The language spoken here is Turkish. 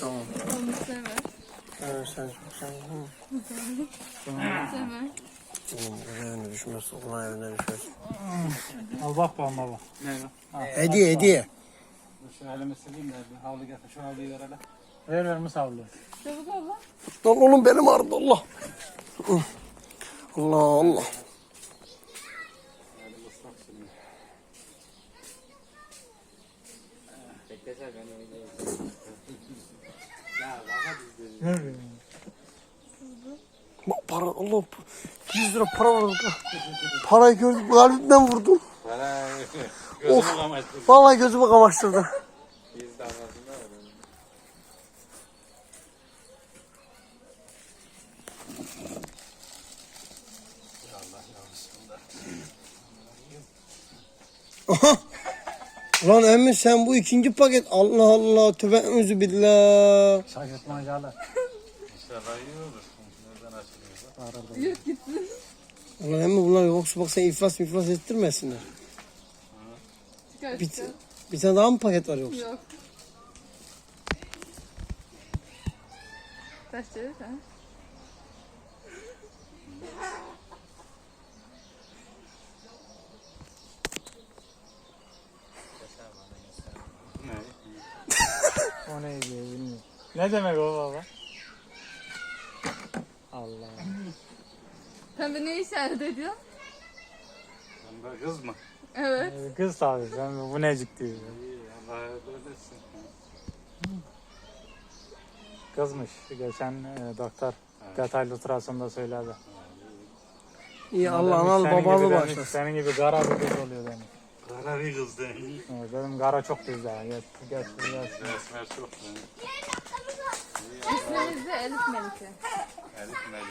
Tamam. Onu sevme. Evet sen sen. Oğlum kız evine düşmez. Ona evine düşmez. Al bak bana baba. Ne o? Hediye hediye. Şu elimi sileyim de bir havlu getir. Şu havluyu ver hele. Ver ver misafirle. Çabuk ol lan. Oğlum benim ağrıdı Allah. Allah Allah. Elim ıslak şimdi. Ver. Bak para Allah. 100 lira para var. Parayı gördüm. Kalbimden vurdum. Para Of. gözümü kamaştırdı. Vallahi gözümü kamaştırdı. Biz de anasında öyle. Aha. Lan emmi sen bu ikinci paket. Allah Allah. Tövbe özü billah. Şaşırtmacalar. İnşallah iyi olur. Nereden açılıyorsa. Yürü gitsin. Ulan emmi bunlar yoksa bak sen iflas iflas ettirmesinler. Bir, bir tane daha mı paket var yoksa? Yok. Taş çevir O neydi bilmiyorum. Ne demek o baba? Allah. Pembe ne işaret ediyor? Sen de kız mı? Evet. Ee, Kız tabii sen bu necik diyor. İyi Allah öylesin. Kızmış. Geçen e, doktor detaylı ultrasonda söyledi. İyi Ama Allah demiş, anal senin babalı demiş, başlasın. Senin gibi kara bir kız oluyor demiş. Kara bir kız değil. Evet, dedim kara çok güzel. Geç, geç, geç. Resmer çok. İsminiz de Elif Melike. Elif Melih.